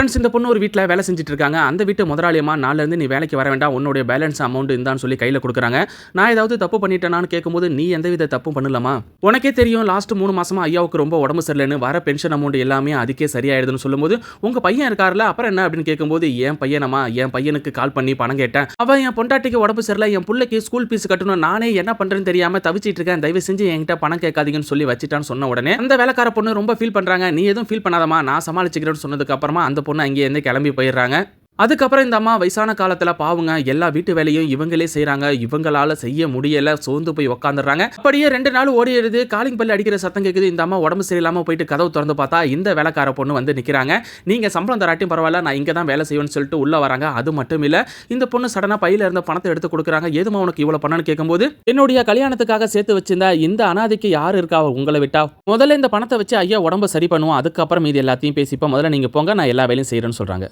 Friends இந்த பொண்ணு ஒரு வீட்டில் வேலை செஞ்சுட்டு இருக்காங்க அந்த வீட்டு முதலாளியமாக நாளிலேருந்து நீ வேலைக்கு வர வேண்டாம் உன்னுடைய பேலன்ஸ் அமௌண்ட் இருந்தான்னு சொல்லி கையில் கொடுக்குறாங்க. நான் ஏதாவது தப்பு பண்ணிட்டேனான்னு கேட்கும்போது நீ எந்தவித தப்பும் பண்ணலாமா உனக்கே தெரியும் லாஸ்ட் மூணு மாசமா ஐயாவுக்கு ரொம்ப உடம்பு சரியில்லைன்னு வர பென்ஷன் அமௌண்ட் எல்லாமே அதுக்கே சரியாயிடுதுன்னு சொல்லும்போது உங்க பையன் இருக்காருல அப்புறம் என்ன அப்படின்னு கேட்கும்போது என் பையனம்மா என் பையனுக்கு கால் பண்ணி பணம் கேட்டேன். அவன் என் பொண்டாட்டிக்கு உடம்பு சரியில்லை என் பிள்ளைக்கு ஸ்கூல் ஃபீஸ் கட்டணும் நானே என்ன பண்ணுறேன்னு தெரியாம தவிச்சிட்டு இருக்கேன் தயவு செஞ்சு என்கிட்ட பணம் கேட்காதீங்கன்னு சொல்லி வச்சுட்டான்னு சொன்ன உடனே அந்த வேலைக்கார பொண்ணு ரொம்ப ஃபீல் பண்ணுறாங்க நீ எதுவும் ஃபீல் பண்ணாதமா நான் சமாளிச்சுக்கிறேன்னு சொன்னதுக்கு அப்புறமா அந்த பொண்ணு அங்கேயிருந்து கிளம்பி போயிடுறாங்க. அதுக்கப்புறம் இந்த அம்மா வயசான காலத்தில் பாவுங்க எல்லா வீட்டு வேலையும் இவங்களே செய்கிறாங்க இவங்களால செய்ய முடியல சோர்ந்து போய் உக்காந்துடுறாங்க. அப்படியே ரெண்டு நாள் ஓடிடுது காலிங் பல்லு அடிக்கிற சத்தம் கேக்குது. இந்த அம்மா உடம்பு சரியில்லாமல் போயிட்டு கதவு திறந்து பார்த்தா இந்த வேலைக்கார பொண்ணு வந்து நிற்கிறாங்க நீங்கள் சம்பளம் தராட்டியும் பரவாயில்ல நான் இங்கே தான் வேலை செய்வேன்னு சொல்லிட்டு உள்ளே வராங்க. அது மட்டும் இல்லை இந்த பொண்ணு சடனாக பையில இருந்த பணத்தை எடுத்து கொடுக்குறாங்க. எதுமா உனக்கு இவ்வளோ பண்ணனு கேட்கும்போது என்னுடைய கல்யாணத்துக்காக சேர்த்து வச்சிருந்தா இந்த அனாதைக்கு யார் இருக்கா? உங்களை விட்டா? முதல்ல இந்த பணத்தை வச்சு ஐயா உடம்பு சரி பண்ணுவோம் அதுக்கப்புறம் இது எல்லாத்தையும் பேசிப்போம். முதல்ல நீங்கள் போங்க நான் எல்லா வேலையும் செய்கிறேன்னு சொல்கிறாங்க